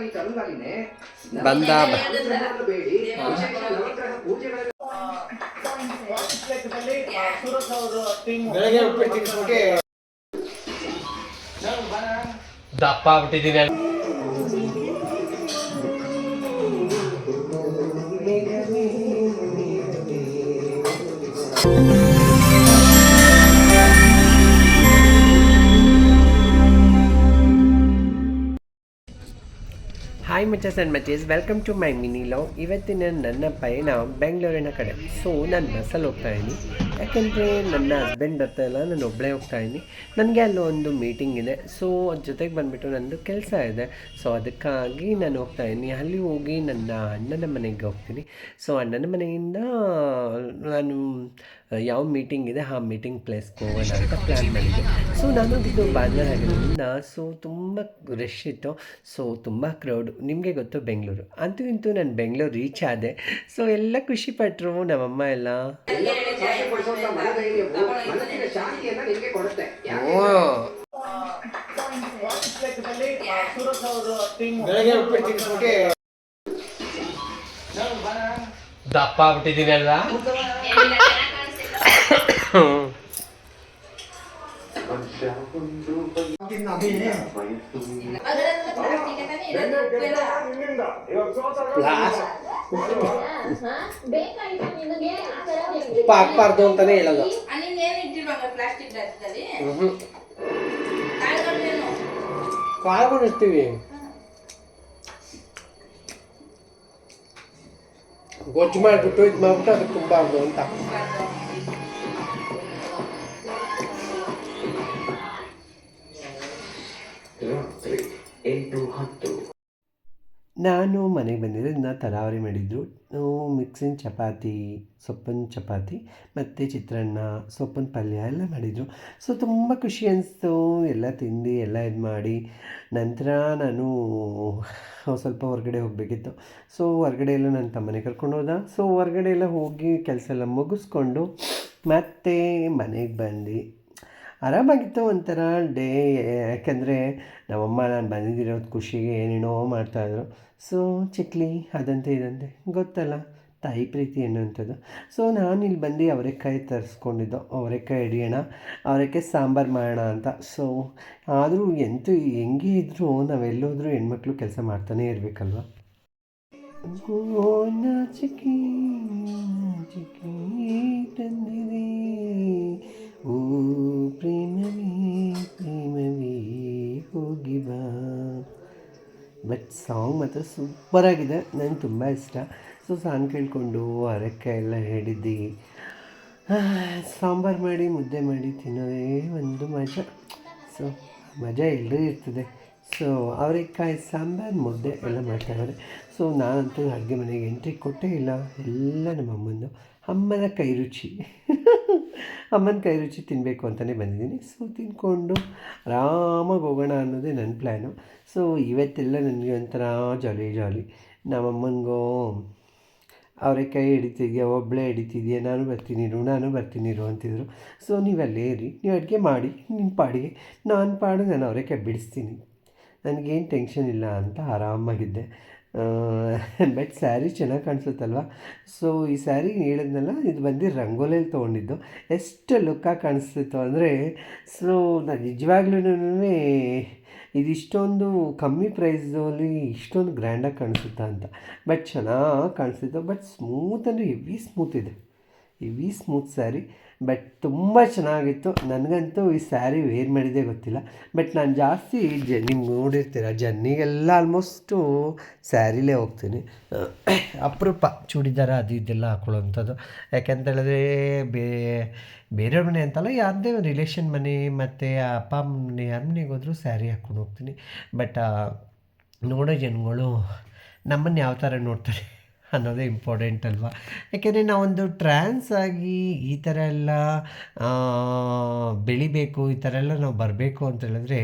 ಈ ಕಲ್ಲಲ್ಲಿನೇ ಬಂದ ಬೇಡಿ. ನವಗ್ರಹ ಪೂಜೆಗಳ ಬೆಳಗ್ಗೆ ಉಪ್ಪಿಟ್ಟು ತಿನ್ಸ್ಬಿಟ್ಟು ದಪ್ಪ ಆಗ್ಬಿಟ್ಟಿದ್ದೀನಿ ಹಾಯ್ ಮಚಸ್ and ಮಚೇಸ್ welcome to my mini love ಇವತ್ತಿನ ನನ್ನ ಪಯಣ ಬೆಂಗಳೂರಿನ ಕಡೆ. ಸೊ ನಾನು ಬಸ್ಸಲ್ಲಿ ಹೋಗ್ತಾ ಇದ್ದೀನಿ. ಯಾಕೆಂದರೆ ನನ್ನ ಹಸ್ಬೆಂಡ್ ಬರ್ತಾ ಇಲ್ಲ, ನಾನು ಒಬ್ಬಳೇ ಹೋಗ್ತಾ ಇದ್ದೀನಿ. ನನಗೆ ಅಲ್ಲಿ ಒಂದು ಮೀಟಿಂಗ್ ಇದೆ. ಸೊ ಅದ್ರ ಜೊತೆಗೆ ಬಂದುಬಿಟ್ಟು ನನ್ನದು ಕೆಲಸ ಇದೆ. ಸೊ ಅದಕ್ಕಾಗಿ ನಾನು ಹೋಗ್ತಾ ಇದ್ದೀನಿ. ಅಲ್ಲಿ ಹೋಗಿ ನನ್ನ ಅಣ್ಣನ ಮನೆಗೆ ಹೋಗ್ತೀನಿ. ಸೊ ಅಣ್ಣನ ಮನೆಯಿಂದ, ನಾನು ಯಾವ ಮೀಟಿಂಗ್ ಇದೆ, ಆ ಮೀಟಿಂಗ್ ಪ್ಲೇಸ್ಗೆ ಹೋಗೋಣ ಅಂತ ಪ್ಲ್ಯಾನ್ ಮಾಡಿದ್ದೆ. ಸೊ ನಾನು ಇದು ಭಾನುವಾರ ಆಗಿರೋದ್ರಿಂದ ಸೊ ತುಂಬ ರಶ್ ಇತ್ತು. ಸೊ ತುಂಬ ಕ್ರೌಡ್ ನಿಮಗೆ ಗೊತ್ತು, ಬೆಂಗಳೂರು. ಅಂತೂ ಇಂತೂ ನಾನು ಬೆಂಗಳೂರು ರೀಚ್ ಆದೆ. ಸೊ ಎಲ್ಲ ಖುಷಿಪಟ್ಟರು ನಮ್ಮಮ್ಮ ಎಲ್ಲ. ಓ ದಪ್ಪ ಮನೋಧೈರ್ಯವು ಮನಸ್ಸಿನ ಶಾಂತಿಯನ್ನ ನಿಮಗೆ ಕೊಡುತ್ತೆ ಬೆಳಗ್ಗೆ ಉಪ್ಪಿಟ್ಟು ತಿನ್ಸ್ಬಿಟ್ಟು ದಪ್ಪ ಆಗ್ಬಿಟ್ಟಿದ್ದೀನಿ ಅಲ್ಲ ಉಪ್ಪು ಹಾಕ್ಬಾರ್ದು ಅಂತಾನೆ ಹೇಳೋದು. ಕಾಳುಗಳು ಇರ್ತೀವಿ ಗೊಜ್ಜು ಮಾಡಿಬಿಟ್ಟು ಇದು ಮಾಡ್ಬಿಟ್ಟು ಅದಕ್ಕೆ ತುಂಬಾರ್ದು ಅಂತ. ನಾನು ಮನೆಗೆ ಬಂದಿರೋದನ್ನ ತರಾವರಿ ಮಾಡಿದ್ದು ಮಿಕ್ಸಿನ ಚಪಾತಿ, ಸೊಪ್ಪಿನ ಚಪಾತಿ ಮತ್ತು ಚಿತ್ರಾನ್ನ, ಸೊಪ್ಪಿನ ಪಲ್ಯ ಎಲ್ಲ ಮಾಡಿದರು. ಸೊ ತುಂಬ ಖುಷಿ ಅನಿಸ್ತು. ಎಲ್ಲ ತಿಂದು, ಎಲ್ಲ ಇದು ಮಾಡಿ. ನಂತರ ನಾನು ಸ್ವಲ್ಪ ಹೊರಗಡೆ ಹೋಗಬೇಕಿತ್ತು. ಸೊ ಹೊರಗಡೆ ಎಲ್ಲ ನನ್ನ ತಮ್ಮನೆ ಕರ್ಕೊಂಡು ಹೋದ. ಸೊ ಹೊರಗಡೆ ಎಲ್ಲ ಹೋಗಿ ಕೆಲಸ ಎಲ್ಲ ಮುಗಿಸ್ಕೊಂಡು ಮತ್ತೆ ಮನೆಗೆ ಬಂದು. ಆರಾಮಾಗಿತ್ತು ಒಂಥರ ಡೇ, ಯಾಕೆಂದರೆ ನಮ್ಮಮ್ಮ ನಾನು ಬಂದಿದ್ದಿರೋದು ಖುಷಿಗೆ, ಏನೇನೋ ಮಾಡ್ತಾಯಿದ್ರು ಸೊ ಚಿಕ್ಲಿ, ಅದಂತೆ ಇದಂತೆ. ಗೊತ್ತಲ್ಲ, ತಾಯಿ ಪ್ರೀತಿ ಅನ್ನುವಂಥದ್ದು ಸೊ ನಾನು ಇಲ್ಲಿ ಬಂದು ಅವರೆಕಾಯಿ ತರಿಸ್ಕೊಂಡಿದ್ದು. ಅವರೆಕಾಯಿ ಹಿಡಿಯೋಣ, ಅವರೆಕಾಯಿ ಸಾಂಬಾರು ಮಾಡೋಣ ಅಂತ. ಸೊ ಆದರೂ ಎಂತೂ ಹೆಂಗೆ ಇದ್ದರೂ ನಾವೆಲ್ಲೋದ್ರೂ ಹೆಣ್ಮಕ್ಳು ಕೆಲಸ ಮಾಡ್ತಾನೇ ಇರಬೇಕಲ್ವ? ಸಾಂಗ್ ಮಾತ್ರ ಸೂಪರಾಗಿದೆ ನನಗೆ ತುಂಬ ಇಷ್ಟ. ಸೊ ಸಾಂಗ್ ಕೇಳಿಕೊಂಡು ಹರಕೆ ಎಲ್ಲ ಹೇಳಿದ್ದಿ. ಸಾಂಬಾರು ಮಾಡಿ, ಮುದ್ದೆ ಮಾಡಿ ತಿನ್ನೋದೇ ಒಂದು ಮಜಾ. ಸೊ ಮಜಾ ಎಲ್ಲರೂ ಇರ್ತದೆ. ಸೊ ಅವರೆಕಾಯಿ, ಸಾಂಬಾರು, ಮುದ್ದೆ ಎಲ್ಲ ಮಾಡ್ತಾಯಿದ್ದಾರೆ. ಸೊ ನಾನಂತೂ ಅಡುಗೆ ಮನೆಗೆ ಎಂಟ್ರಿ ಕೊಟ್ಟೇ ಇಲ್ಲ. ಎಲ್ಲ ನಮ್ಮ ಅಮ್ಮನ ಕೈ ರುಚಿ. ಅಮ್ಮನ ಕೈ ರುಚಿ ತಿನ್ನಬೇಕು ಅಂತಲೇ ಬಂದಿದ್ದೀನಿ. ಸೊ ತಿಂದ್ಕೊಂಡು ಆರಾಮಾಗಿ ಹೋಗೋಣ ಅನ್ನೋದೇ ನನ್ನ ಪ್ಲ್ಯಾನು ಸೊ ಇವತ್ತೆಲ್ಲ ನನಗೆ ಒಂಥರ ಜಾಲಿ ಜಾಲಿ ನಮ್ಮಮ್ಮನಿಗೂ ಅವರೆಕಾಯಿ ಹಿಡಿತಿದ್ಯಾ ಒಬ್ಬಳೇ ಹಿಡಿತಿದ್ಯಾ, ನಾನು ಬರ್ತೀನಿ ನಾನು ಬರ್ತೀನಿ ಇರು ಅಂತಿದ್ರು. ಸೊ ನೀವು ಅಲ್ಲೇ ಇರಿ, ನೀವು ಅಡುಗೆ ಮಾಡಿ ನಿಮ್ಮ ಪಾಡಿಗೆ. ನಾನು ಪಾಡು ನಾನು ಅವರೆಕಾಯಿ ಬಿಡಿಸ್ತೀನಿ. ನನಗೇನು ಟೆನ್ಷನ್ ಇಲ್ಲ ಅಂತ ಆರಾಮಾಗಿದ್ದೆ. ಬಟ್ ಸ್ಯಾರಿ ಚೆನ್ನಾಗಿ ಕಾಣಿಸುತ್ತಲ್ವ? ಸೊ ಈ ಸ್ಯಾರಿ ಹೇಳಿದ್ನಲ್ಲ, ಇದು ಬಂದು ರಂಗೋಲಿಯಲ್ಲಿ ತೊಗೊಂಡಿದ್ದು. ಎಷ್ಟು ಲುಕ್ಕಾಗಿ ಕಾಣಿಸ್ತಿತ್ತು ಅಂದರೆ ಸೊ ನಾನು ನಿಜವಾಗ್ಲೂ ಇದಿಷ್ಟೊಂದು ಕಮ್ಮಿ ಪ್ರೈಸಲ್ಲಿ ಇಷ್ಟೊಂದು ಗ್ರ್ಯಾಂಡಾಗಿ ಕಾಣಿಸುತ್ತಾ ಅಂತ. ಬಟ್ ಚೆನ್ನಾಗಿ ಕಾಣಿಸ್ತಿತ್ತು ಬಟ್ ಸ್ಮೂತ್ ಅಂದರೆ ಹೆವಿ ಸ್ಮೂತ್ ಇದೆ. ಹೆವಿ ಸ್ಮೂತ್ ಸ್ಯಾರಿ ಬಟ್ ತುಂಬ ಚೆನ್ನಾಗಿತ್ತು. ನನಗಂತೂ ಈ ಸ್ಯಾರಿ ವೇರ್ ಮಾಡಿದ್ದೇ ಗೊತ್ತಿಲ್ಲ. ಬಟ್ ನಾನು ಜಾಸ್ತಿ ಜ ನಿಮ್ಗೆ ನೋಡಿರ್ತೀರ ಜರ್ನಿಗೆಲ್ಲ ಆಲ್ಮೋಸ್ಟು ಸ್ಯಾರಿಲೇ ಹೋಗ್ತೀನಿ. ಅಪರೂಪ, ಚೂಡಿದಾರ ಅದು ಇದೆಲ್ಲ ಹಾಕೊಳ್ಳೋವಂಥದ್ದು. ಯಾಕೆಂತ ಹೇಳಿದ್ರೆ ಬೇ, ಬೇರೆಯವ್ರ ಮನೆ ಅಂತಲ್ಲ, ಯಾರದೇ ರಿಲೇಷನ್ ಮನೆ ಮತ್ತು ಅಪ್ಪ ಮನೆ ಯಾರ ಮನೆಗೆ ಹೋದರೂ ಸ್ಯಾರಿ ಹಾಕ್ಕೊಂಡು ಹೋಗ್ತೀನಿ. ಬಟ್ ನೋಡೋ ಜನಗಳು ನಮ್ಮನ್ನು ಯಾವ ಥರ ನೋಡ್ತಾರೆ? ಅನ್ನೋದೇ ಇಂಪಾರ್ಟೆಂಟ್ ಅಲ್ವಾ? ಯಾಕೆಂದರೆ ನಾವೊಂದು ಟ್ರಾನ್ಸ್ ಆಗಿ ಈ ಥರ ಎಲ್ಲ ಬೆಳಿಬೇಕು, ಈ ಥರ ಎಲ್ಲ ನಾವು ಬರಬೇಕು ಅಂತ ಹೇಳಿದ್ರೆ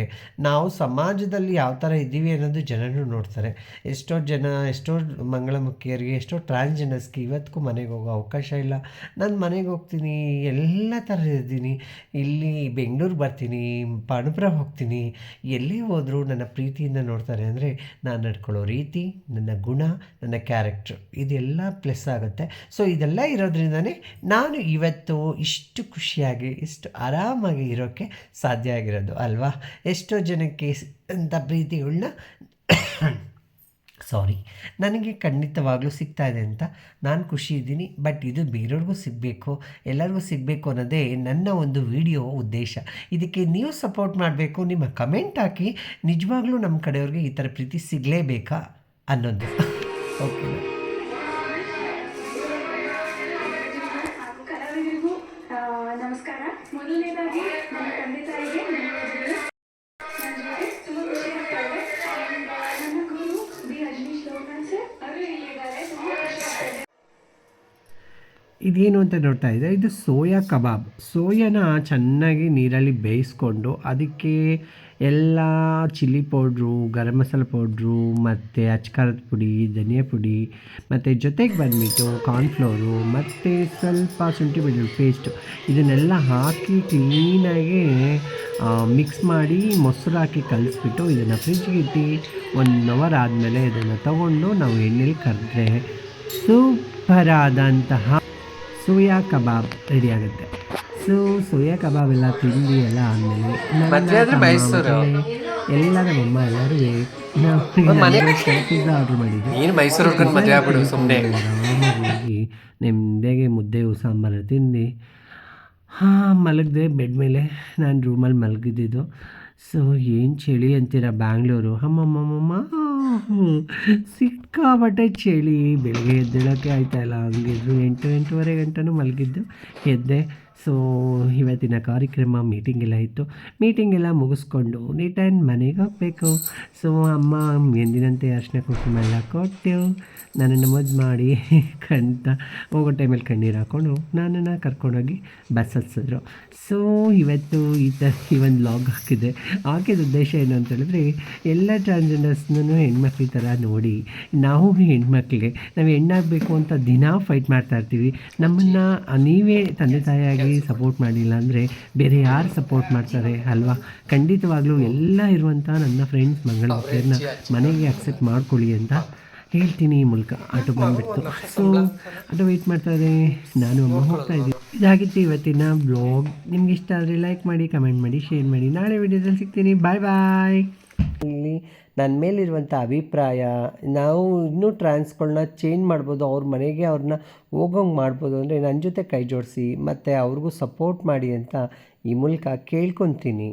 ನಾವು ಸಮಾಜದಲ್ಲಿ ಯಾವ ಥರ ಇದ್ದೀವಿ ಅನ್ನೋದು ಜನರು ನೋಡ್ತಾರೆ. ಎಷ್ಟೋ ಜನ, ಎಷ್ಟೋ ಮಂಗಳಮುಖಿಯರಿಗೆ, ಎಷ್ಟೋ ಟ್ರಾನ್ಸ್ಜೆಂಡರ್ಸ್ಗೆ ಇವತ್ತಿಗೂ ಮನೆಗೆ ಹೋಗೋ ಅವಕಾಶ ಇಲ್ಲ. ನಾನು ಮನೆಗೆ ಹೋಗ್ತೀನಿ, ಎಲ್ಲ ಥರ ಇದ್ದೀನಿ. ಇಲ್ಲಿ ಬೆಂಗಳೂರು ಬರ್ತೀನಿ, ಪಾಂಡುಪುರ ಹೋಗ್ತೀನಿ. ಎಲ್ಲೇ ಹೋದರೂ ನನ್ನ ಪ್ರೀತಿಯಿಂದ ನೋಡ್ತಾರೆ. ಅಂದರೆ ನಾನು ನಡ್ಕೊಳ್ಳೋ ರೀತಿ, ನನ್ನ ಗುಣ, ನನ್ನ ಕ್ಯಾರೆಕ್ಟ್ರು ಇದೆಲ್ಲ ಪ್ಲಸ್ ಆಗುತ್ತೆ. ಸೊ ಇದೆಲ್ಲ ಇರೋದ್ರಿಂದನೇ ನಾನು ಇವತ್ತು ಇಷ್ಟು ಖುಷಿಯಾಗಿ, ಇಷ್ಟು ಆರಾಮಾಗಿ ಇರೋಕ್ಕೆ ಸಾಧ್ಯ ಆಗಿರೋದು ಅಲ್ವಾ? ಎಷ್ಟೋ ಜನಕ್ಕೆ ಅಂತ ಪ್ರೀತಿಗಳನ್ನ ಸಾರಿ ನನಗೆ ಖಂಡಿತವಾಗ್ಲೂ ಸಿಗ್ತಾ ಇದೆ ಅಂತ ನಾನು ಖುಷಿ ಇದ್ದೀನಿ. ಬಟ್ ಇದು ಬೇರೆಯವ್ರಿಗೂ ಸಿಗಬೇಕು. ಎಲ್ಲರಿಗೂ ಸಿಗಬೇಕು ಅನ್ನೋದೇ ನನ್ನ ಒಂದು ವಿಡಿಯೋ ಉದ್ದೇಶ. ಇದಕ್ಕೆ ನೀವು ಸಪೋರ್ಟ್ ಮಾಡಬೇಕು. ನಿಮ್ಮ ಕಮೆಂಟ್ ಹಾಕಿ. ನಿಜವಾಗ್ಲೂ ನಮ್ಮ ಕಡೆಯವ್ರಿಗೆ ಈ ಥರ ಪ್ರೀತಿ ಸಿಗಲೇಬೇಕಾ ಅನ್ನೋದು. ಓಕೆ ಇದೇನು ಅಂತ ನೋಡ್ತಾ ಇದ್ದೆ ಇದು ಸೋಯಾ ಕಬಾಬ್. ಸೋಯಾನ ಚೆನ್ನಾಗಿ ನೀರಲ್ಲಿ ಬೇಯಿಸ್ಕೊಂಡು ಅದಕ್ಕೆ ಎಲ್ಲ chilli powder, garam masala powder, ಮತ್ತು ಅಚ್ಕಾರದ ಪುಡಿ, ಧನಿಯಾ ಪುಡಿ, ಮತ್ತು ಜೊತೆಗೆ ಬಂದುಬಿಟ್ಟು ಕಾರ್ನ್ಫ್ಲೋರು, ಮತ್ತು ಸ್ವಲ್ಪ ಶುಂಠಿ ಬೆಳ್ಳುಳ್ಳಿ ಪೇಸ್ಟು. ಇದನ್ನೆಲ್ಲ ಹಾಕಿ ಕ್ಲೀನಾಗಿ ಮಿಕ್ಸ್ ಮಾಡಿ ಮೊಸರು ಹಾಕಿ ಕಲಿಸ್ಬಿಟ್ಟು ಇದನ್ನು ಫ್ರಿಜ್ಗೆ ಇಟ್ಟು ಒನ್ ಅವರ್ ಆದಮೇಲೆ ಇದನ್ನು ತಗೊಂಡು ನಾವು ಎಣ್ಣೆಲಿ ಕರೆದ್ರೆ ಸೂಪರ್ ಆದಂತಹ ಸೋಯಾ ಕಬಾಬ್ ರೆಡಿ ಆಗುತ್ತೆ. ಸೊ ಸೋಯಾ ಕಬಾಬ್ ಎಲ್ಲ ತಿಂಡಿ ಎಲ್ಲ ಆದಮೇಲೆ. ಎಲ್ಲ ನಮ್ಮಮ್ಮ ಎಲ್ಲರೂ ಪಿಜ್ಜಾ ಆರ್ಡ್ರ್ ಮಾಡಿದ್ವಿ ಹೋಗಿ ನೆಮ್ಮದಿಯಾಗಿ ಮುದ್ದೆ ಸಾಂಬಾರು ತಿಂದು ಹಾಂ ಮಲಗಿದೆ ಬೆಡ್ ಮೇಲೆ. ನಾನು ರೂಮಲ್ಲಿ ಮಲಗಿದ್ದಿದ್ದು. ಸೊ, ಏನು ಚಳಿ ಅಂತೀರ ಬ್ಯಾಂಗ್ಳೂರು? ಅಮ್ಮಮ್ಮಮ್ಮ ಸಿಕ್ಕಾಬಟ್ಟೆ ಚಳಿ. ಬೆಳಗ್ಗೆ ಎದ್ದೇಳೋಕ್ಕೆ ಆಯ್ತಾ ಇಲ್ಲ. ಹಂಗಿದ್ರು ಎಂಟು, ಎಂಟೂವರೆ ಗಂಟೆನೂ ಮಲಗಿದ್ದು, ಎದ್ದೆ. ಸೊ ಇವತ್ತಿನ ಕಾರ್ಯಕ್ರಮ ಮೀಟಿಂಗ್ ಎಲ್ಲ ಇತ್ತು. ಮೀಟಿಂಗ್ ಎಲ್ಲ ಮುಗಿಸ್ಕೊಂಡು ರಿಟರ್ನ್ ಮನೆಗೆ ಹೋಗಬೇಕು. ಸೊ ಅಮ್ಮ ಎಂದಿನಂತೆ ಅರ್ಶಿನ ಕುಂಕುಮ ಎಲ್ಲ ಕೊಟ್ಟು ನನ್ನನ್ನು ಮದ್ದು ಮಾಡಿ ಕಂತ ಹೋಗೋ ಟೈಮಲ್ಲಿ ಕಣ್ಣೀರು ಹಾಕ್ಕೊಂಡು ನನ್ನನ್ನು ಕರ್ಕೊಂಡೋಗಿ ಬಸ್ ಹತ್ಸಿದ್ರು. ಸೊ ಇವತ್ತು ಈ ಥರ ಈ ಒಂದು ಲಾಗ್ ಹಾಕಿದೆ. ಹಾಕಿದ ಉದ್ದೇಶ ಏನು ಅಂತ ಹೇಳಿದ್ರೆ, ಎಲ್ಲ ಟ್ರಾನ್ಸ್ಜೆಂಡರ್ಸ್ನೂ ಹೆಣ್ಮಕ್ಳ ಥರ ನೋಡಿ, ನಾವು ಹೆಣ್ಮಕ್ಳಿಗೆ, ನಾವು ಹೆಣ್ಣಾಗಬೇಕು ಅಂತ ದಿನಾ ಫೈಟ್ ಮಾಡ್ತಾ ಇರ್ತೀವಿ. ನಮ್ಮನ್ನು ನೀವೇ ತಂದೆ ತಾಯಿಯಾಗಿ ಸಪೋರ್ಟ್ ಮಾಡಿಲ್ಲ ಅಂದರೆ ಬೇರೆ ಯಾರು ಸಪೋರ್ಟ್ ಮಾಡ್ತಾರೆ ಅಲ್ವಾ? ಖಂಡಿತವಾಗ್ಲೂ ಎಲ್ಲ ಇರುವಂಥ ನನ್ನ ಫ್ರೆಂಡ್ಸ್ ಮಂಗಳ ಮಕ್ಕಳನ್ನ ಮನೆಗೆ ಅಕ್ಸೆಪ್ಟ್ ಮಾಡ್ಕೊಳ್ಳಿ ಅಂತ ಹೇಳ್ತೀನಿ ಈ ಮೂಲಕ. ಆಟೋ ಬಂದುಬಿಡ್ತು. ಸೊ ಆಟೋ ವೆಯ್ಟ್ ಮಾಡ್ತಾ ಇದೆ ನಾನು ಅಮ್ಮ ಹೋಗ್ತಾ ಇದ್ದೀನಿ. ಇದಾಗಿತ್ತು ಇವತ್ತಿನ ಬ್ಲಾಗ್ ನಿಮ್ಗೆ ಇಷ್ಟ ಆದರೆ ಲೈಕ್ ಮಾಡಿ ಕಮೆಂಟ್ ಮಾಡಿ ಶೇರ್ ಮಾಡಿ. ನಾಳೆ ವಿಡಿಯೋದಲ್ಲಿ ಸಿಗ್ತೀನಿ. ಬಾಯ್ ಬಾಯ್ ಇಲ್ಲಿ ನನ್ನ ಮೇಲಿರುವಂಥ ಅಭಿಪ್ರಾಯ, ನಾವು ಇನ್ನೂ ಟ್ರಾನ್ಸ್ಗಳನ್ನ ಚೇಂಜ್ ಮಾಡ್ಬೋದು, ಅವ್ರ ಮನೆಗೆ ಅವ್ರನ್ನ ಹೋಗೋಂಗೆ ಮಾಡ್ಬೋದು ಅಂದರೆ ನನ್ನ ಜೊತೆ ಕೈ ಜೋಡಿಸಿ, ಮತ್ತು ಅವ್ರಿಗೂ ಸಪೋರ್ಟ್ ಮಾಡಿ ಅಂತ ಈ ಮೂಲಕ ಕೇಳ್ಕೊತೀನಿ.